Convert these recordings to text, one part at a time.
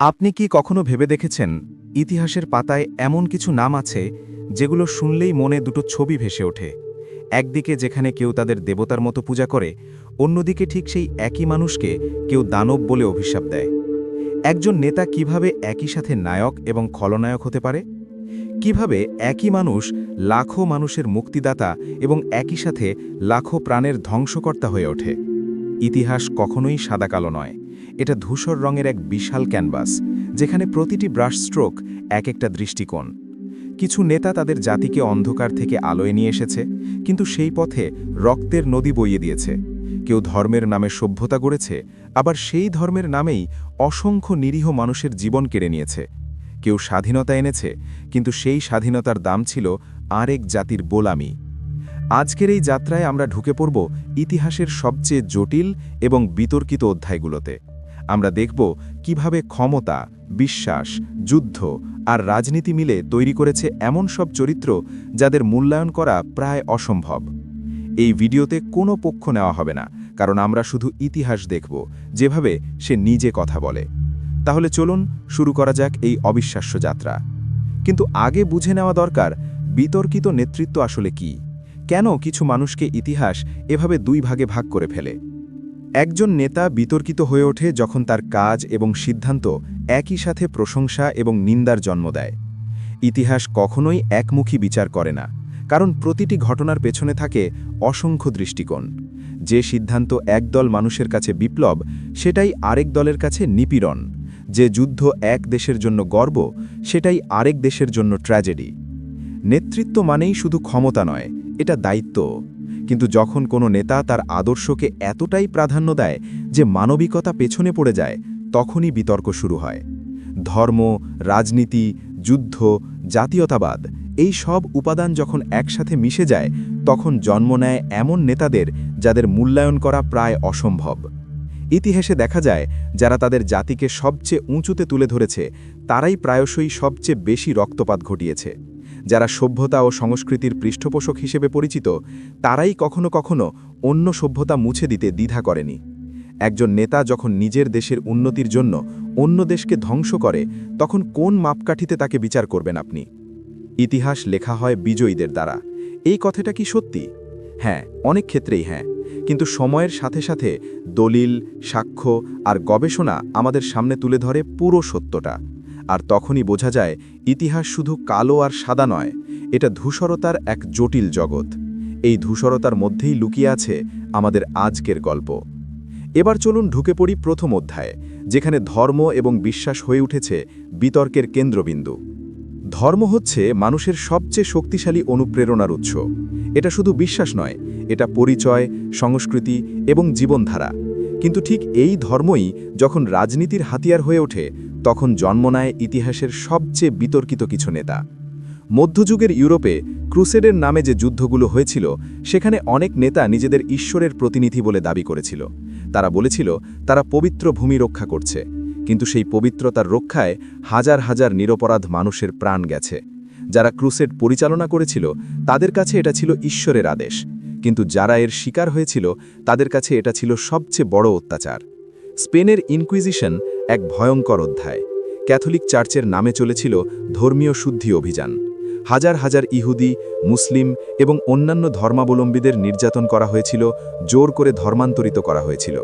আপনি কি কখনো ভেবে দেখেছেন, ইতিহাসের পাতায় এমন কিছু নাম আছে, যেগুলো শুনলেই মনে দুটো ছবি ভেসে ওঠে? একদিকে যেখানে কেউ তাদের দেবতার মতো পূজা করে, অন্যদিকে ঠিক সেই একই মানুষকে কেউ দানব বলে অভিশাপ দেয়। একজন নেতা কীভাবে একই সাথে নায়ক এবং খলনায়ক হতে পারে? কীভাবে একই মানুষ লাখো মানুষের মুক্তিদাতা এবং একই সাথে লাখো প্রাণের ধ্বংসকর্তা হয়ে ওঠে? ইতিহাস কখনোই সাদাকালো নয়। এটা ধূসর রঙের এক বিশাল ক্যানভাস, যেখানে প্রতিটি ব্রাশ স্ট্রোক এক একটা দৃষ্টিকোণ। কিছু নেতা তাদের জাতিকে অন্ধকার থেকে আলোয় নিয়ে এসেছে, কিন্তু সেই পথে রক্তের নদী বইয়ে দিয়েছে। কেউ ধর্মের নামে সভ্যতা গড়েছে, আবার সেই ধর্মের নামেই অসংখ্য নিরীহ মানুষের জীবন কেড়ে নিয়েছে। কেউ স্বাধীনতা এনেছে, কিন্তু সেই স্বাধীনতার দাম ছিল আরেক জাতির বোলামি আজকের এই যাত্রায় আমরা ঢুকে পড়ব ইতিহাসের সবচেয়ে জটিল এবং বিতর্কিত অধ্যায়গুলোতে। আমরা দেখব কীভাবে ক্ষমতা, বিশ্বাস, যুদ্ধ আর রাজনীতি মিলে তৈরি করেছে এমন সব চরিত্র যাদের মূল্যায়ন করা প্রায় অসম্ভব। এই ভিডিওতে কোনো পক্ষ নেওয়া হবে না, কারণ আমরা শুধু ইতিহাস দেখব, যেভাবে সে নিজে কথা বলে। তাহলে চলুন শুরু করা যাক এই অবিশ্বাস্য যাত্রা। কিন্তু আগে বুঝে নেওয়া দরকার, বিতর্কিত নেতৃত্ব আসলে কি? কেন কিছু মানুষকে ইতিহাস এভাবে দুই ভাগে ভাগ করে ফেলে? একজন নেতা বিতর্কিত হয়ে ওঠে যখন তার কাজ এবং সিদ্ধান্ত একই সাথে প্রশংসা এবং নিন্দার জন্ম দেয়। ইতিহাস কখনোই একমুখী বিচার করে না, কারণ প্রতিটি ঘটনার পেছনে থাকে অসংখ্য দৃষ্টিকোণ। যে সিদ্ধান্ত একদল মানুষের কাছে বিপ্লব, সেটাই আরেক দলের কাছে নিপীড়ন। যে যুদ্ধ এক দেশের জন্য গর্ব, সেটাই আরেক দেশের জন্য ট্র্যাজেডি। নেতৃত্ব মানেই শুধু ক্ষমতা নয়, এটা দায়িত্ব কিন্তু যখন কোনো নেতা তার আদর্শকে এতটাই প্রাধান্য দেয় যে মানবিকতা পেছনে পড়ে যায়, তখনই বিতর্ক শুরু হয়। ধর্ম, রাজনীতি, যুদ্ধ, জাতীয়তাবাদ, এই সব উপাদান যখন একসাথে মিশে যায়, তখন জন্ম নেয় এমন নেতাদের যাদের মূল্যায়ন করা প্রায় অসম্ভব। ইতিহাসে দেখা যায়, যারা তাদের জাতিকে সবচেয়ে উঁচুতে তুলে ধরেছে, তারাই প্রায়শই সবচেয়ে বেশি রক্তপাত ঘটিয়েছে। যারা সভ্যতা ও সংস্কৃতির পৃষ্ঠপোষক হিসেবে পরিচিত, তারাই কখনো কখনো অন্য সভ্যতা মুছে দিতে দ্বিধা করেনি। একজন নেতা যখন নিজের দেশের উন্নতির জন্য অন্য দেশকে ধ্বংস করে, তখন কোন মাপকাঠিতে তাকে বিচার করবেন আপনি? ইতিহাস লেখা হয় বিজয়ীদের দ্বারা। এই কথাটা কি সত্যি? হ্যাঁ অনেক ক্ষেত্রেই হ্যাঁ। কিন্তু সময়ের সাথে সাথে দলিল, সাক্ষ্য আর গবেষণা আমাদের সামনে তুলে ধরে পুরো সত্যটা। আর তখনই বোঝা যায়, ইতিহাস শুধু কালো আর সাদা নয়, এটা ধূসরতার এক জটিল জগৎ। এই ধূসরতার মধ্যেই লুকিয়ে আছে আমাদের আজকের গল্প। এবার চলুন ঢুকে পড়ি প্রথম অধ্যায়ে, যেখানে ধর্ম এবং বিশ্বাস হয়ে উঠেছে বিতর্কের কেন্দ্রবিন্দু। ধর্ম হচ্ছে মানুষের সবচেয়ে শক্তিশালী অনুপ্রেরণার উৎস। এটা শুধু বিশ্বাস নয়, এটা পরিচয়, সংস্কৃতি এবং জীবনধারা। কিন্তু ঠিক এই ধর্মই যখন রাজনীতির হাতিয়ার হয়ে ওঠে তখন জন্ম নেয় ইতিহাসের সবচেয়ে বিতর্কিত কিছু নেতা। মধ্যযুগের ইউরোপে ক্রুসেডের নামে যে যুদ্ধগুলো হয়েছিল, সেখানে অনেক নেতা নিজেদের ঈশ্বরের প্রতিনিধি বলে দাবি করেছিল। তারা বলেছিল, তারা পবিত্র ভূমি রক্ষা করছে, কিন্তু সেই পবিত্রতার রক্ষায় হাজার হাজার নিরপরাধ মানুষের প্রাণ গেছে। যারা ক্রুসেড পরিচালনা করেছিল, তাদের কাছে এটা ছিল ঈশ্বরের আদেশ, কিন্তু যারা এর শিকার হয়েছিল, তাদের কাছে এটা ছিল সবচেয়ে বড় অত্যাচার। স্পেনের ইনকুইজিশন এক ভয়ঙ্কর অধ্যায়। ক্যাথলিক চার্চের নামে চলেছিল ধর্মীয় শুদ্ধি অভিযান। হাজার হাজার ইহুদি, মুসলিম এবং অন্যান্য ধর্মাবলম্বীদের নির্যাতন করা হয়েছিল, জোর করে ধর্মান্তরিত করা হয়েছিল।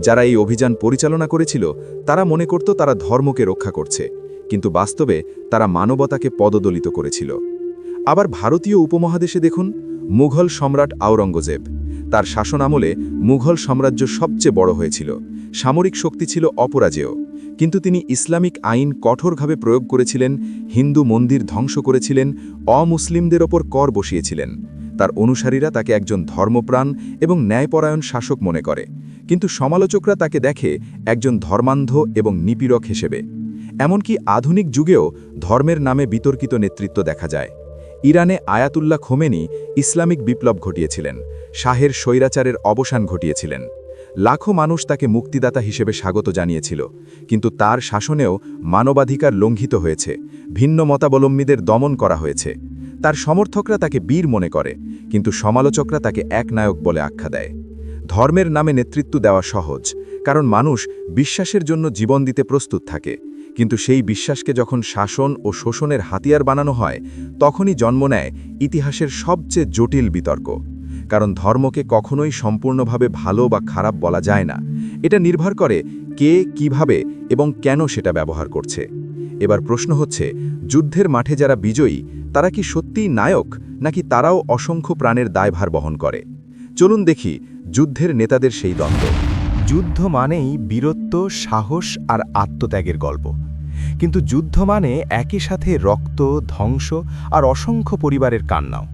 যারা এই অভিযান পরিচালনা করেছিল, তারা মনে করত তারা ধর্মকে রক্ষা করছে, কিন্তু বাস্তবে তারা মানবতাকে পদদলিত করেছিল। আবার ভারতীয় উপমহাদেশে দেখুন, মুঘল সম্রাট আওরঙ্গজেব, তার শাসন আমলে মুঘল সাম্রাজ্য সবচেয়ে বড় হয়েছিল। সামরিক শক্তি ছিল অপরাজেয়, কিন্তু তিনি ইসলামিক আইন কঠোরভাবে প্রয়োগ করেছিলেন, হিন্দু মন্দির ধ্বংস করেছিলেন, অমুসলিমদের ওপর কর বসিয়েছিলেন। তার অনুসারীরা তাকে একজন ধর্মপ্রাণ এবং ন্যায়পরায়ণ শাসক মনে করে, কিন্তু সমালোচকরা তাকে দেখে একজন ধর্মান্ধ এবং নিপীড়ক হিসেবে। এমনকি আধুনিক যুগেও ধর্মের নামে বিতর্কিত নেতৃত্ব দেখা যায়। ইরানে আয়াতুল্লাহ খোমেনি ইসলামিক বিপ্লব ঘটিয়েছিলেন, শাহের স্বৈরাচারের অবসান ঘটিয়েছিলেন। লাখো মানুষ তাকে মুক্তিদাতা হিসেবে স্বাগত জানিয়েছিল, কিন্তু তার শাসনেও মানবাধিকার লঙ্ঘিত হয়েছে, ভিন্ন মতাবলম্বীদের দমন করা হয়েছে। তার সমর্থকরা তাকে বীর মনে করে, কিন্তু সমালোচকরা তাকে এক নায়ক বলে আখ্যা দেয়। ধর্মের নামে নেতৃত্ব দেওয়া সহজ, কারণ মানুষ বিশ্বাসের জন্য জীবন দিতে প্রস্তুত থাকে, কিন্তু সেই বিশ্বাসকে যখন শাসন ও শোষণের হাতিয়ার বানানো হয়, তখনই জন্ম নেয় ইতিহাসের সবচেয়ে জটিল বিতর্ক। কারণ ধর্মকে কখনোই সম্পূর্ণভাবে ভালো বা খারাপ বলা যায় না। এটা নির্ভর করে কে, কীভাবে এবং কেন সেটা ব্যবহার করছে। এবার প্রশ্ন হচ্ছে, যুদ্ধের মাঠে যারা বিজয়ী, তারা কি সত্যিই নায়ক, নাকি তারাও অসংখ্য প্রাণের দায়ভার বহন করে? চলুন দেখি যুদ্ধের নেতাদের সেই দ্বন্দ্ব। যুদ্ধ মানেই বীরত্ব, সাহস আর আত্মত্যাগের গল্প। কিন্তু যুদ্ধ মানে একই সাথে রক্ত, ধ্বংস আর অসংখ্য পরিবারের কান্নাও।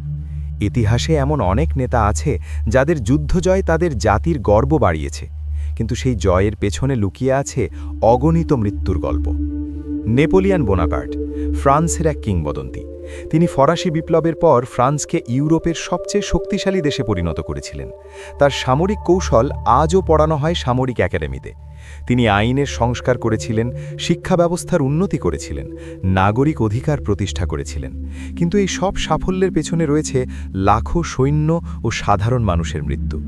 ইতিহাসে এমন অনেক নেতা আছে যাদের যুদ্ধজয় তাদের জাতির গর্ব বাড়িয়েছে। কিন্তু সেই জয়ের পেছনে লুকিয়ে আছে অগণিত মৃত্যুর গল্প। নেপোলিয়ান বোনাপার্ট, ফ্রান্সের এক কিংবদন্তি। তিনি ফরাসি বিপ্লবের পর ফ্রান্সকে ইউরোপের সবচেয়ে শক্তিশালী দেশে পরিণত করেছিলেন। তার সামরিক কৌশল আজও পড়ানো হয় সামরিক একাডেমিতে। তিনি আইনের সংস্কার করেছিলেন, শিক্ষা ব্যবস্থার উন্নতি করেছিলেন, নাগরিক অধিকার প্রতিষ্ঠা করেছিলেন। কিন্তু এই সব সাফল্যের পেছনে রয়েছে লাখো সৈন্য ও সাধারণ মানুষের মৃত্যু।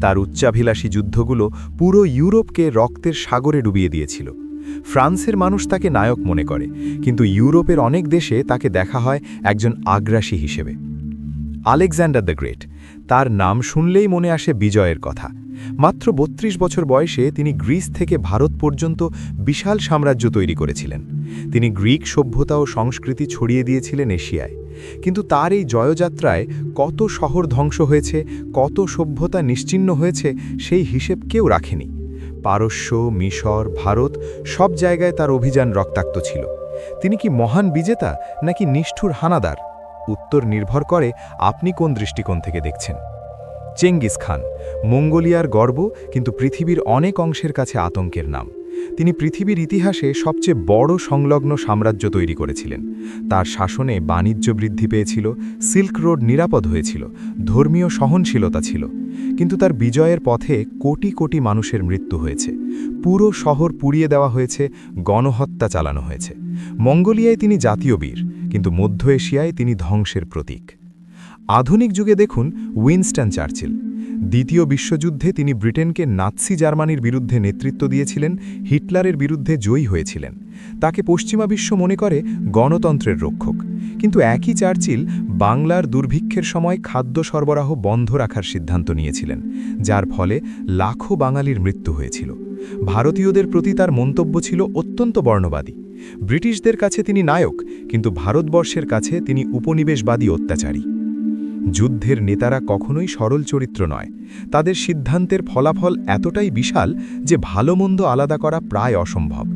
তার উচ্চাভিলাষী যুদ্ধগুলো পুরো ইউরোপকে রক্তের সাগরে ডুবিয়ে দিয়েছিল। ফ্রান্সের মানুষ তাকে নায়ক মনে করে, কিন্তু ইউরোপের অনেক দেশে তাকে দেখা হয় একজন আগ্রাসী হিসেবে। আলেকজান্ডার দ্য গ্রেট, তার নাম শুনলেই মনে আসে বিজয়ের কথা। মাত্র ৩২ বছর বয়সে তিনি গ্রিস থেকে ভারত পর্যন্ত বিশাল সাম্রাজ্য তৈরি করেছিলেন। তিনি গ্রিক সভ্যতা ও সংস্কৃতি ছড়িয়ে দিয়েছিলেন এশিয়ায়। কিন্তু তার এই জয়যাত্রায় কত শহর ধ্বংস হয়েছে, কত সভ্যতা নিশ্চিহ্ন হয়েছে, সেই হিসেব কেউ রাখেনি। পারস্য, মিশর, ভারত সব জায়গায় তার অভিযান রক্তাক্ত ছিল। তিনি কি মহান বিজেতা নাকি নিষ্ঠুর হানাদার? উত্তর নির্ভর করে আপনি কোন দৃষ্টিকোণ থেকে দেখছেন। চেঙ্গিস খান, মঙ্গোলিয়ার গর্ব কিন্তু পৃথিবীর অনেক অংশের কাছে আতঙ্কের নাম। তিনি পৃথিবীর ইতিহাসে সবচেয়ে বড় সংলগ্ন সাম্রাজ্য তৈরি করেছিলেন। তার শাসনে বাণিজ্য বৃদ্ধি পেয়েছিল, সিল্ক রোড নিরাপদ হয়েছিল, ধর্মীয় সহনশীলতা ছিল। কিন্তু তার বিজয়ের পথে কোটি কোটি মানুষের মৃত্যু হয়েছে। পুরো শহর পুড়িয়ে দেওয়া হয়েছে, গণহত্যা চালানো হয়েছে। মঙ্গোলিয়ায় তিনি জাতীয় বীর, কিন্তু মধ্য এশিয়ায় তিনি ধ্বংসের প্রতীক। আধুনিক যুগে দেখুন উইনস্টন চার্চিল। দ্বিতীয় বিশ্বযুদ্ধে তিনি ব্রিটেনকে নাৎসি জার্মানির বিরুদ্ধে নেতৃত্ব দিয়েছিলেন, হিটলারের বিরুদ্ধে জয়ী হয়েছিলেন। তাকে পশ্চিমা বিশ্ব মনে করে গণতন্ত্রের রক্ষক। কিন্তু একই চার্চিল বাংলার দুর্ভিক্ষের সময় খাদ্য সরবরাহ বন্ধ রাখার সিদ্ধান্ত নিয়েছিলেন, যার ফলে লাখো বাঙালির মৃত্যু হয়েছিল। ভারতীয়দের প্রতি তার মন্তব্য ছিল অত্যন্ত বর্ণবাদী। ব্রিটিশদের কাছে তিনি নায়ক, কিন্তু ভারতবর্ষের কাছে তিনি উপনিবেশবাদী অত্যাচারী। যুদ্ধের নেতারা কখনোই সরল চরিত্র নয়। তাদের সিদ্ধান্তের ফলাফল এতটাই বিশাল যে ভালো মন্দ আলাদা করা প্রায় অসম্ভব।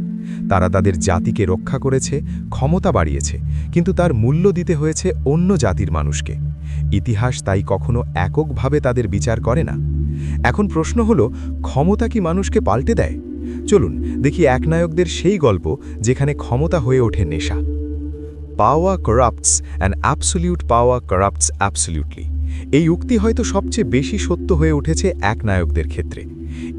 তারা তাদের জাতিকে রক্ষা করেছে, ক্ষমতা বাড়িয়েছে, কিন্তু তার মূল্য দিতে হয়েছে অন্য জাতির মানুষকে। ইতিহাস তাই কখনো এককভাবে তাদের বিচার করে না। এখন প্রশ্ন হল, ক্ষমতা কি মানুষকে পাল্টে দেয়? চলুন, দেখি একনায়কদের সেই গল্প যেখানে ক্ষমতা হয়ে ওঠে নেশা। পাওয়া করাপ্টস অ্যান্ড অ্যাবসলিউট পাওয়া করাপ্টস অ্যাবসলিউটলি এই উক্তি হয়তো সবচেয়ে বেশি সত্য হয়ে উঠেছে এক নায়কদের ক্ষেত্রে।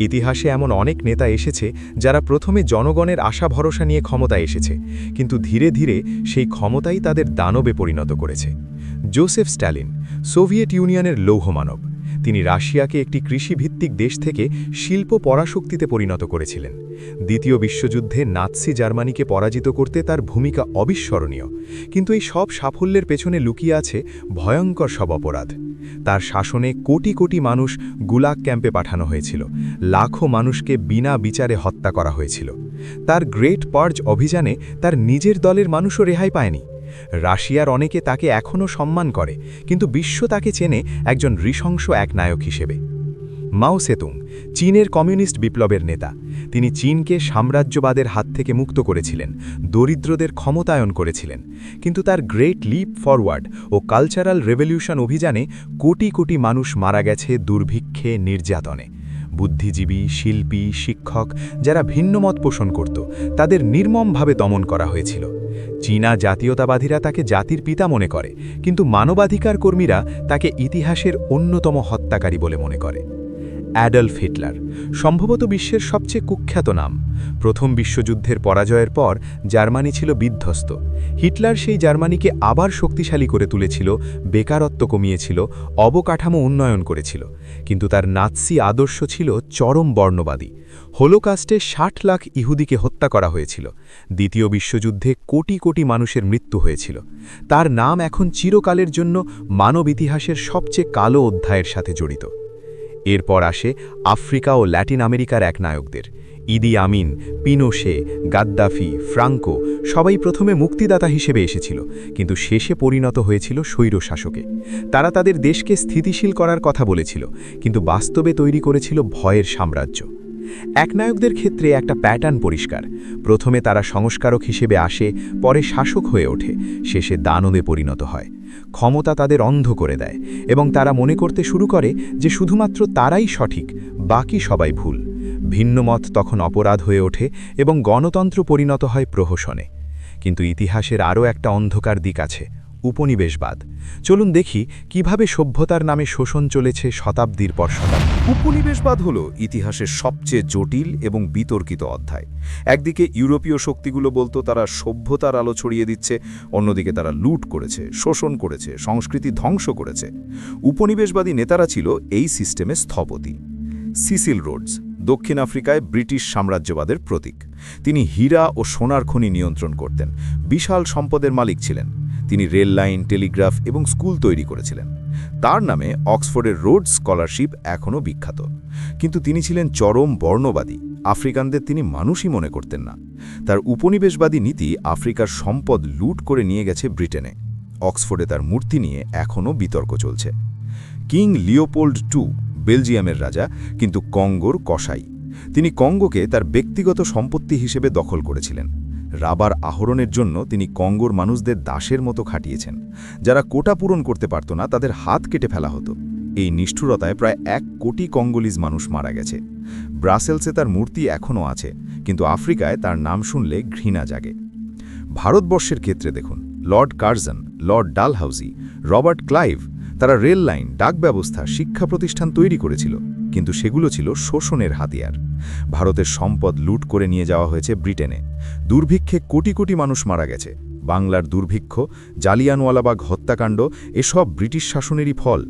ইতিহাসে এমন অনেক নেতা এসেছে যারা প্রথমে জনগণের আশা ভরসা নিয়ে ক্ষমতায় এসেছে, কিন্তু ধীরে ধীরে সেই ক্ষমতাই তাদের দানবে পরিণত করেছে। জোসেফ স্ট্যালিন, সোভিয়েত ইউনিয়নের লৌহমানব। তিনি রাশিয়াকে একটি কৃষিভিত্তিক দেশ থেকে শিল্প পরাশক্তিতে পরিণত করেছিলেন। দ্বিতীয় বিশ্বযুদ্ধে নাৎসি জার্মানিকে পরাজিত করতে তার ভূমিকা অবিস্মরণীয়। কিন্তু এই সব সাফল্যের পেছনে লুকিয়ে আছে ভয়ঙ্কর সব অপরাধ। তার শাসনে কোটি কোটি মানুষ গুলাগ ক্যাম্পে পাঠানো হয়েছিল। লাখো মানুষকে বিনা বিচারে হত্যা করা হয়েছিল। তার গ্রেট পার্জ অভিযানে তার নিজের দলের মানুষও রেহাই পায়নি। রাশিয়ার অনেকে তাকে এখনও সম্মান করে, কিন্তু বিশ্ব তাকে চেনে একজন নৃশংস এক নায়ক হিসেবে। মাও সেতুং, চীনের কমিউনিস্ট বিপ্লবের নেতা, তিনি চীনকে সাম্রাজ্যবাদের হাত থেকে মুক্ত করেছিলেন, দরিদ্রদের ক্ষমতায়ন করেছিলেন, কিন্তু তার গ্রেট লিপ ফরওয়ার্ড ও কালচারাল রেভলিউশন অভিযানে কোটি কোটি মানুষ মারা গেছে দুর্ভিক্ষে নির্যাতনে। বুদ্ধিজীবী, শিল্পী, শিক্ষক যারা ভিন্নমত পোষণ করত, তাদের নির্মমভাবে দমন করা হয়েছিল। চীনা জাতীয়তাবাদীরা তাকে জাতির পিতা মনে করে, কিন্তু মানবাধিকার কর্মীরা তাকে ইতিহাসের অন্যতম হত্যাকারী বলে মনে করে। অ্যাডলফ হিটলার, সম্ভবত বিশ্বের সবচেয়ে কুখ্যাত নাম। প্রথম বিশ্বযুদ্ধের পরাজয়ের পর জার্মানি ছিল বিধ্বস্ত। হিটলার সেই জার্মানিকে আবার শক্তিশালী করে তুলেছিল, বেকারত্ব কমিয়েছিল, অবকাঠামো উন্নয়ন করেছিল। কিন্তু তার নাৎসি আদর্শ ছিল চরম বর্ণবাদী। হোলোকাস্টে ষাট লাখ ইহুদিকে হত্যা করা হয়েছিল। দ্বিতীয় বিশ্বযুদ্ধে কোটি কোটি মানুষের মৃত্যু হয়েছিল। তার নাম এখন চিরকালের জন্য মানব ইতিহাসের সবচেয়ে কালো অধ্যায়ের সাথে জড়িত। এরপর আসে আফ্রিকা ও ল্যাটিন আমেরিকার এক নায়কদের। ইদি আমিন, পিনোশে, গাদ্দাফি, ফ্রাঙ্কো সবাই প্রথমে মুক্তিদাতা হিসেবে এসেছিল, কিন্তু শেষে পরিণত হয়েছিল স্বৈর শাসকে। তারা তাদের দেশকে স্থিতিশীল করার কথা বলেছিল, কিন্তু বাস্তবে তৈরি করেছিল ভয়ের সাম্রাজ্য। একনায়কদের ক্ষেত্রে একটা প্যাটার্ন পরিষ্কার। প্রথমে তারা সংস্কারক হিসেবে আসে, পরে শাসক হয়ে ওঠে, শেষে দানবে পরিণত হয়। ক্ষমতা তাদের অন্ধ করে দেয় এবং তারা মনে করতে শুরু করে যে শুধুমাত্র তারাই সঠিক, বাকি সবাই ভুল। ভিন্নমত তখন অপরাধ হয়ে ওঠে এবং গণতন্ত্র পরিণত হয় প্রহসনে। কিন্তু ইতিহাসের আরও একটা অন্ধকার দিক আছে। উপনিবেশবাদ। চলুন দেখি কীভাবে সভ্যতার নামে শোষণ চলেছে শতাব্দীর পর শতাব্দী। উপনিবেশবাদ হল ইতিহাসের সবচেয়ে জটিল এবং বিতর্কিত অধ্যায়। একদিকে ইউরোপীয় শক্তিগুলো বলতো তারা সভ্যতার আলো ছড়িয়ে দিচ্ছে, অন্যদিকে তারা লুট করেছে, শোষণ করেছে, সংস্কৃতি ধ্বংস করেছে। উপনিবেশবাদী নেতারা ছিল এই সিস্টেমে স্থপতি। সিসিল রোডস, দক্ষিণ আফ্রিকায় ব্রিটিশ সাম্রাজ্যবাদের প্রতীক। তিনি হীরা ও সোনার খনি নিয়ন্ত্রণ করতেন। বিশাল সম্পদের মালিক ছিলেন। তিনি রেল লাইন, টেলিগ্রাফ এবং স্কুল তৈরি করেছিলেন। তার নামে অক্সফোর্ডের রোড স্কলারশিপ এখনও বিখ্যাত। কিন্তু তিনি ছিলেন চরম বর্ণবাদী। আফ্রিকানদের তিনি মানুষই মনে করতেন না। তার উপনিবেশবাদী নীতি আফ্রিকার সম্পদ লুট করে নিয়ে গেছে ব্রিটেনে। অক্সফোর্ডে তার মূর্তি নিয়ে এখনও বিতর্ক চলছে। কিং লিওপোল্ড টু বেলজিয়ামের রাজা, কিন্তু কঙ্গোর কসাই। তিনি কঙ্গোকে তার ব্যক্তিগত সম্পত্তি হিসেবে দখল করেছিলেন। রাবার আহরণের জন্য তিনি কঙ্গোর মানুষদের দাসের মতো খাটিয়েছেন। যারা কোটা পূরণ করতে পারত না, তাদের হাত কেটে ফেলা হতো। এই নিষ্ঠুরতায় প্রায় এক কোটি কঙ্গোলিজ মানুষ মারা গেছে। ব্রাসেলসে তার মূর্তি এখনও আছে, কিন্তু আফ্রিকায় তার নাম শুনলে ঘৃণা জাগে। ভারতবর্ষের ক্ষেত্রে দেখুন, Lord Curzon, Lord Dalhousie Robert Clive, তারা রেল লাইন ডাক ব্যবস্থা শিক্ষা প্রতিষ্ঠান তৈরি করেছিল। কিন্তু সেগুলো ছিল শোষণের হাতিয়ার। ভারতের সম্পদ লুট করে নিয়ে যাওয়া হয়েছে ব্রিটেনে। দুর্ভিক্ষে কোটি কোটি মানুষ মারা গেছে। বাংলার দুর্ভিক্ষ জালিয়ানওয়ালাবাগ হত্যাকাণ্ড, এসব ব্রিটিশ শাসনেরই ফল।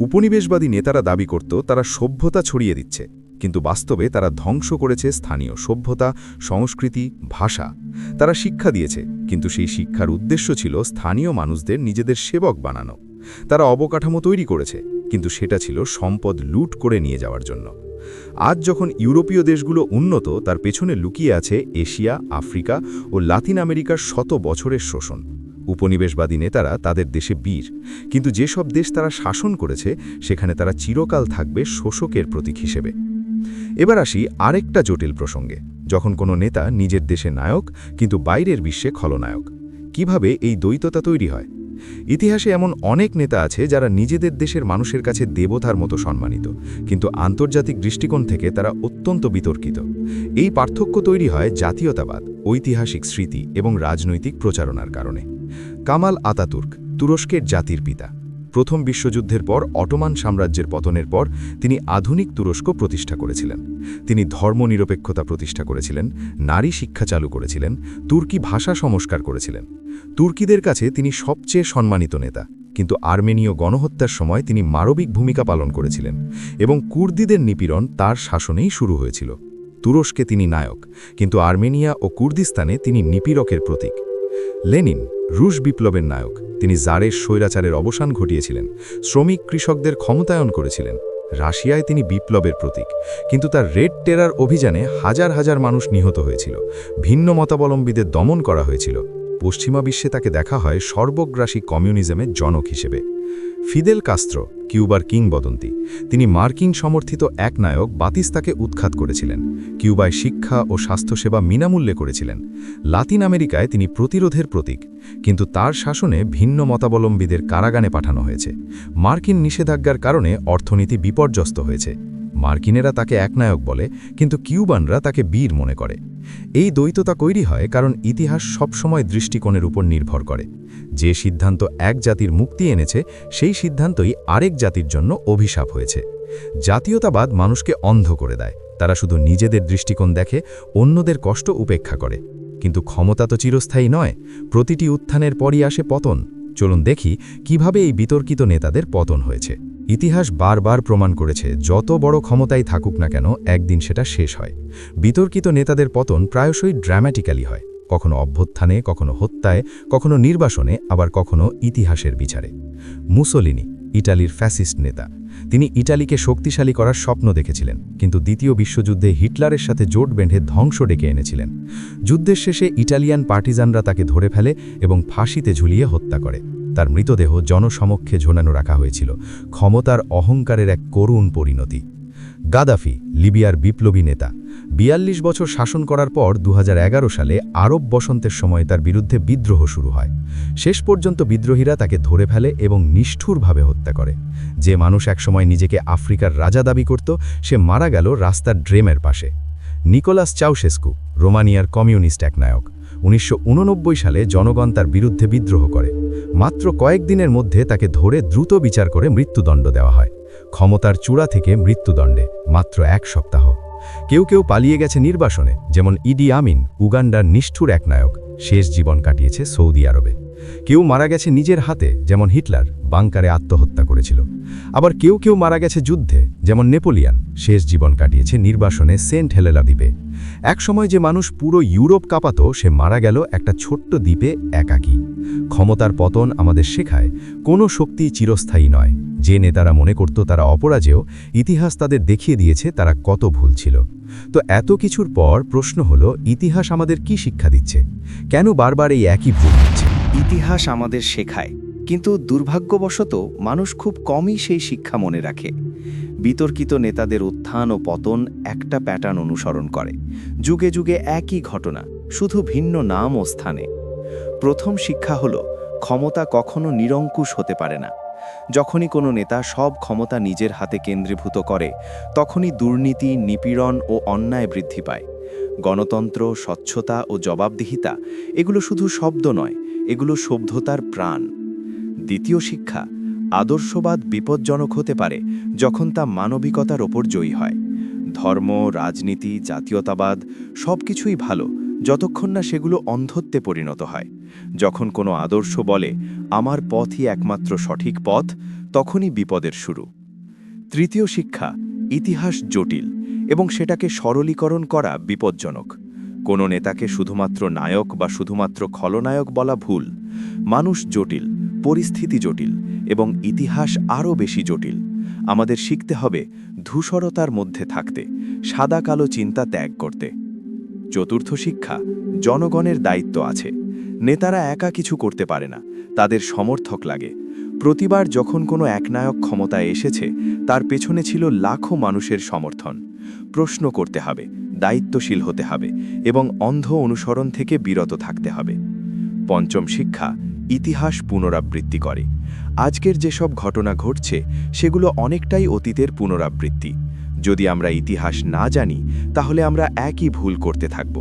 উপনিবেশবাদী নেতারা দাবি করত, তারা সভ্যতা ছড়িয়ে দিচ্ছে। কিন্তু বাস্তবে তারা ধ্বংস করেছে স্থানীয় সভ্যতা, সংস্কৃতি, ভাষা। তারা শিক্ষা দিয়েছে, কিন্তু সেই শিক্ষার উদ্দেশ্য ছিল স্থানীয় মানুষদের নিজেদের সেবক বানানো। তারা অবকাঠামো তৈরি করেছে, কিন্তু সেটা ছিল সম্পদ লুট করে নিয়ে যাওয়ার জন্য। আজ যখন ইউরোপীয় দেশগুলো উন্নত, তার পেছনে লুকিয়ে আছে এশিয়া, আফ্রিকা ও লাতিন আমেরিকার শত বছরের শোষণ। উপনিবেশবাদী নেতারা তাদের দেশে বীর, কিন্তু যেসব দেশ তারা শাসন করেছে, সেখানে তারা চিরকাল থাকবে শোষকের প্রতীক হিসেবে। এবার আসি আরেকটা জটিল প্রসঙ্গে, যখন কোনো নেতা নিজের দেশে নায়ক, কিন্তু বাইরের বিশ্বে খলনায়ক। কীভাবে এই দ্বৈততা তৈরি হয়? ইতিহাসে এমন অনেক নেতা আছে যারা নিজেদের দেশের মানুষের কাছে দেবতার মতো সম্মানিত, কিন্তু আন্তর্জাতিক দৃষ্টিকোণ থেকে তারা অত্যন্ত বিতর্কিত। এই পার্থক্য তৈরি হয় জাতীয়তাবাদ, ঐতিহাসিক স্মৃতি এবং রাজনৈতিক প্রচারণার কারণে। কামাল আতাতুর্ক, তুরস্কের জাতির পিতা। প্রথম বিশ্বযুদ্ধের পর অটোমান সাম্রাজ্যের পতনের পর তিনি আধুনিক তুরস্ক প্রতিষ্ঠা করেছিলেন। তিনি ধর্মনিরপেক্ষতা প্রতিষ্ঠা করেছিলেন, নারী শিক্ষা চালু করেছিলেন, তুর্কি ভাষা সংস্কার করেছিলেন। তুর্কিদের কাছে তিনি সবচেয়ে সম্মানিত নেতা, কিন্তু আর্মেনীয় গণহত্যার সময় তিনি মানবিক ভূমিকা পালন করেছিলেন এবং কুর্দিদের নিপীড়ন তার শাসনেই শুরু হয়েছিল। তুরস্কে তিনি নায়ক, কিন্তু আর্মেনিয়া ও কুর্দিস্তানে তিনি নিপীড়কের প্রতীক। লেনিন, রুশ বিপ্লবের নায়ক, তিনি জারের স্বৈরাচারের অবসান ঘটিয়েছিলেন, শ্রমিক কৃষকদের ক্ষমতায়ন করেছিলেন, রাশিয়ায় তিনি বিপ্লবের প্রতীক, কিন্তু তার রেড টেরার অভিযানে হাজার হাজার মানুষ নিহত হয়েছিল, ভিন্ন মতাবলম্বীদের দমন করা হয়েছিল। পশ্চিমা বিশ্বে তাকে দেখা হয় সর্বগ্রাসী কমিউনিজমের জনক হিসেবে। ফিদেল কাস্ত্র, কিউবার কিংবদন্তি, তিনি মার্কিন সমর্থিত এক নায়ক বাতিস্তাকে উৎখাত করেছিলেন। কিউবায় শিক্ষা ও স্বাস্থ্যসেবা বিনামূল্যে করেছিলেন। লাতিন আমেরিকায় তিনি প্রতিরোধের প্রতীক, কিন্তু তার শাসনে ভিন্ন মতাবলম্বীদের কারাগানে পাঠানো হয়েছে। মার্কিন নিষেধাজ্ঞার কারণে অর্থনীতি বিপর্যস্ত হয়েছে। মার্কিনেরা তাকে একনায়ক বলে, কিন্তু কিউবানরা তাকে বীর মনে করে। এই দ্বৈততা তৈরি হয় কারণ ইতিহাস সবসময় দৃষ্টিকোণের উপর নির্ভর করে। যে সিদ্ধান্ত এক জাতির মুক্তি এনেছে, সেই সিদ্ধান্তই আরেক জাতির জন্য অভিশাপ হয়েছে। জাতীয়তাবাদ মানুষকে অন্ধ করে দেয়। তারা শুধু নিজেদের দৃষ্টিকোণ দেখে, অন্যদের কষ্ট উপেক্ষা করে। কিন্তু ক্ষমতা তো চিরস্থায়ী নয়, প্রতিটি উত্থানের পরই আসে পতন। চলুন দেখি কীভাবে এই বিতর্কিত নেতাদের পতন হয়েছে। ইতিহাস বারবার প্রমাণ করেছে, যত বড় ক্ষমতাই থাকুক না কেন, একদিন সেটা শেষ হয়। বিতর্কিত নেতাদের পতন প্রায়শই ড্রামাটিক্যালি হয়। কখনো অভ্যুত্থানে, কখনো হত্যায়, কখনো নির্বাসনে, আবার কখনো ইতিহাসের বিচারে। মুসোলিনি ইটালির ফ্যাসিস্ট নেতা। তিনি ইটালিকে শক্তিশালী করার স্বপ্ন দেখেছিলেন, কিন্তু দ্বিতীয় বিশ্বযুদ্ধে হিটলারের সাথে জোট বেঁধে ধ্বংস ডেকে এনেছিলেন। যুদ্ধের শেষে ইটালিয়ান পার্টিজানরা তাকে ধরে ফেলে এবং ফাঁসিতে ঝুলিয়ে হত্যা করে। তার মৃতদেহ জনসমক্ষে ঝোনানো রাখা হয়েছিল। ক্ষমতার অহংকারের এক করুণ পরিণতি। গাদাফি, লিবিয়ার বিপ্লবী নেতা। বিয়াল্লিশ বছর শাসন করার পর দু হাজার এগারো সালে আরব বসন্তের সময় তার বিরুদ্ধে বিদ্রোহ শুরু হয়। শেষ পর্যন্ত বিদ্রোহীরা তাকে ধরে ফেলে এবং নিষ্ঠুরভাবে হত্যা করে। যে মানুষ একসময় নিজেকে আফ্রিকার রাজা দাবি করত, সে মারা গেল রাস্তার ড্রেমের পাশে। নিকোলাস চাউশেস্কু রোমানিয়ার কমিউনিস্ট এক নায়ক উনিশশো উননব্বই সালে জনগণ তার বিরুদ্ধে বিদ্রোহ করে। মাত্র কয়েকদিনের মধ্যে তাকে ধরে দ্রুত বিচার করে মৃত্যুদণ্ড দেওয়া হয়। ক্ষমতার চূড়া থেকে মৃত্যুদণ্ডে, মাত্র এক সপ্তাহ। কেউ কেউ পালিয়ে গেছে নির্বাসনে, যেমন ইডি আমিন, উগান্ডার নিষ্ঠুর এক নায়ক শেষ জীবন কাটিয়েছে সৌদি আরবে। কেউ মারা গেছে নিজের হাতে, যেমন হিটলার, বাংকারে আত্মহত্যা করেছিল। আবার কেউ কেউ মারা গেছে যুদ্ধে, যেমন নেপোলিয়ান, শেষ জীবন কাটিয়েছে নির্বাসনে সেন্ট হেলেলা দ্বীপে। একসময় যে মানুষ পুরো ইউরোপ কাঁপাতো, সে মারা গেল একটা ছোট্ট দ্বীপে একাকী। ক্ষমতার পতন আমাদের শেখায়, কোনো শক্তি চিরস্থায়ী নয়। যে নেতারা মনে করত তারা অপরাজেয়, ইতিহাস তাদের দেখিয়ে দিয়েছে তারা কত ভুল ছিল। তো এত কিছুর পর প্রশ্ন হলো, ইতিহাস আমাদের কি শিক্ষা দিচ্ছে? কেন বারবার এই একই ভুল? ইতিহাস আমাদের শেখায়, কিন্তু দুর্ভাগ্যবশত মানুষ খুব কমই সেই শিক্ষা মনে রাখে। বিতর্কিত নেতাদের উত্থান ও পতন একটা প্যাটার্ন অনুসরণ করে। যুগে যুগে একই ঘটনা, শুধু ভিন্ন নাম ও স্থানে। প্রথম শিক্ষা হল, ক্ষমতা কখনো নিরঙ্কুশ হতে পারে না। যখনই কোনো নেতা সব ক্ষমতা নিজের হাতে কেন্দ্রীভূত করে, তখনই দুর্নীতি, নিপীড়ন ও অন্যায় বৃদ্ধি পায়। গণতন্ত্র, স্বচ্ছতা ও জবাবদিহিতা, এগুলো শুধু শব্দ নয় এগুলো সভ্যতার প্রাণ। দ্বিতীয় শিক্ষা, আদর্শবাদ বিপজ্জনক হতে পারে যখন তা মানবিকতার ওপর জয়ী হয়। ধর্ম, রাজনীতি, জাতীয়তাবাদ সব কিছুই ভালো যতক্ষণ না সেগুলো অন্ধত্বে পরিণত হয়। যখন কোনো আদর্শ বলে, আমার পথই একমাত্র সঠিক পথ তখনই বিপদের শুরু। তৃতীয় শিক্ষা, ইতিহাস জটিল এবং সেটাকে সরলীকরণ করা বিপজ্জনক। কোনো নেতাকে শুধুমাত্র নায়ক বা শুধুমাত্র খলনায়ক বলা ভুল। মানুষ জটিল, পরিস্থিতি জটিল এবং ইতিহাস আরও বেশি জটিল। আমাদের শিখতে হবে ধূসরতার মধ্যে থাকতে, সাদা কালো চিন্তা ত্যাগ করতে। চতুর্থ শিক্ষা, জনগণের দায়িত্ব আছে। নেতারা একা কিছু করতে পারে না, তাদের সমর্থক লাগে। প্রতিবার যখন কোনো একনায়ক ক্ষমতায় এসেছে, তার পেছনে ছিল লাখো মানুষের সমর্থন। প্রশ্ন করতে হবে দায়িত্বশীল হতে হবে এবং অন্ধ অনুসরণ থেকে বিরত থাকতে হবে। পঞ্চম শিক্ষা, ইতিহাস পুনরাবৃত্তি করে। আজকের যেসব ঘটনা ঘটছে, সেগুলো অনেকটাই অতীতের পুনরাবৃত্তি। যদি আমরা ইতিহাস না জানি, তাহলে আমরা একই ভুল করতে থাকব।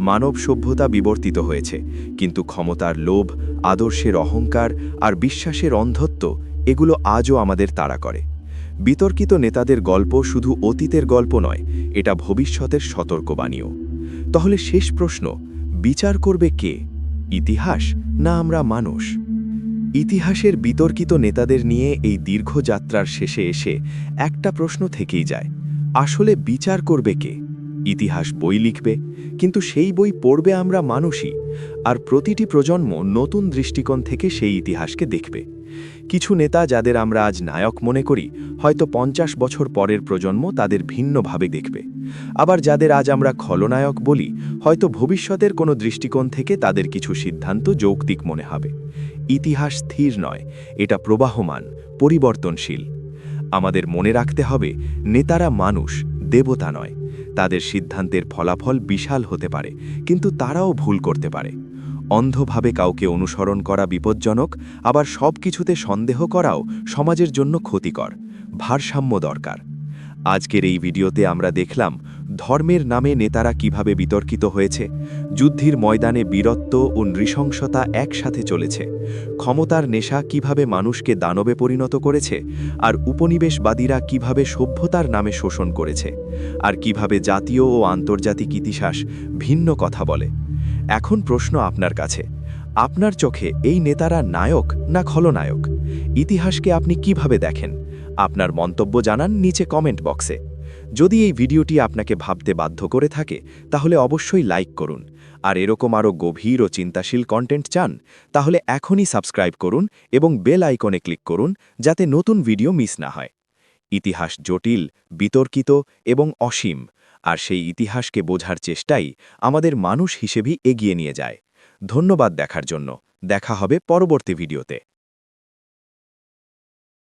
মানব সভ্যতা বিবর্তিত হয়েছে, কিন্তু ক্ষমতার লোভ, আদর্শের অহংকার আর বিশ্বাসের অন্ধত্ব, এগুলো আজও আমাদের তাড়া করে। বিতর্কিত নেতাদের গল্প শুধু অতীতের গল্প নয়, এটা ভবিষ্যতের সতর্কবাণীও। তাহলে শেষ প্রশ্ন, বিচার করবে কে? ইতিহাস না আমরা মানুষ? ইতিহাসের বিতর্কিত নেতাদের নিয়ে এই দীর্ঘ যাত্রার শেষে এসে একটা প্রশ্ন থেকেই যায়, আসলে বিচার করবে কে? ইতিহাস বই লিখবে, কিন্তু সেই বই পড়বে আমরা মানুষই, আর প্রতিটি প্রজন্ম নতুন দৃষ্টিকোণ থেকে সেই ইতিহাসকে দেখবে। কিছু নেতা যাদের আমরা আজ নায়ক মনে করি, হয়তো পঞ্চাশ বছর পরের প্রজন্ম তাদের ভিন্নভাবে দেখবে। আবার যাদের আজ আমরা খলনায়ক বলি, হয়তো ভবিষ্যতের কোনো দৃষ্টিকোণ থেকে তাদের কিছু সিদ্ধান্ত যৌক্তিক মনে হবে। ইতিহাস স্থির নয়, এটা প্রবাহমান, পরিবর্তনশীল। আমাদের মনে রাখতে হবে, নেতারা মানুষ, দেবতা নয়। তাদের সিদ্ধান্তের ফলাফল বিশাল হতে পারে, কিন্তু তারাও ভুল করতে পারে। অন্ধভাবে কাউকে অনুসরণ করা বিপজ্জনক, আবার সব কিছুতে সন্দেহ করাও সমাজের জন্য ক্ষতিকর, ভারসাম্য দরকার। আজকের এই ভিডিওতে আমরা দেখলাম ধর্মের নামে নেতারা কীভাবে বিতর্কিত হয়েছে, যুদ্ধের ময়দানে বীরত্ব ও নৃশংসতা একসাথে চলেছে, ক্ষমতার নেশা কীভাবে মানুষকে দানবে পরিণত করেছে, আর উপনিবেশবাদীরা কীভাবে সভ্যতার নামে শোষণ করেছে, আর কীভাবে জাতীয় ও আন্তর্জাতিক ইতিহাস ভিন্ন কথা বলে। এখন প্রশ্ন আপনার কাছে। আপনার চোখে এই নেতারা নায়ক না খলনায়ক? ইতিহাসকে আপনি কীভাবে দেখেন? আপনার মন্তব্য জানান নিচে কমেন্ট বক্সে। যদি এই ভিডিওটি আপনাকে ভাবতে বাধ্য করে থাকে, তাহলে অবশ্যই লাইক করুন। আর এরকম আরও গভীর ও চিন্তাশীল কন্টেন্ট চান, তাহলে এখনই সাবস্ক্রাইব করুন এবং বেল আইকনে ক্লিক করুন যাতে নতুন ভিডিও মিস না হয়। ইতিহাস জটিল, বিতর্কিত এবং অসীম। আর সেই ইতিহাসকে বোঝার চেষ্টাই আমাদের মানুষ হিসেবেই এগিয়ে নিয়ে যায়। ধন্যবাদ দেখার জন্য। দেখা হবে পরবর্তী ভিডিওতে।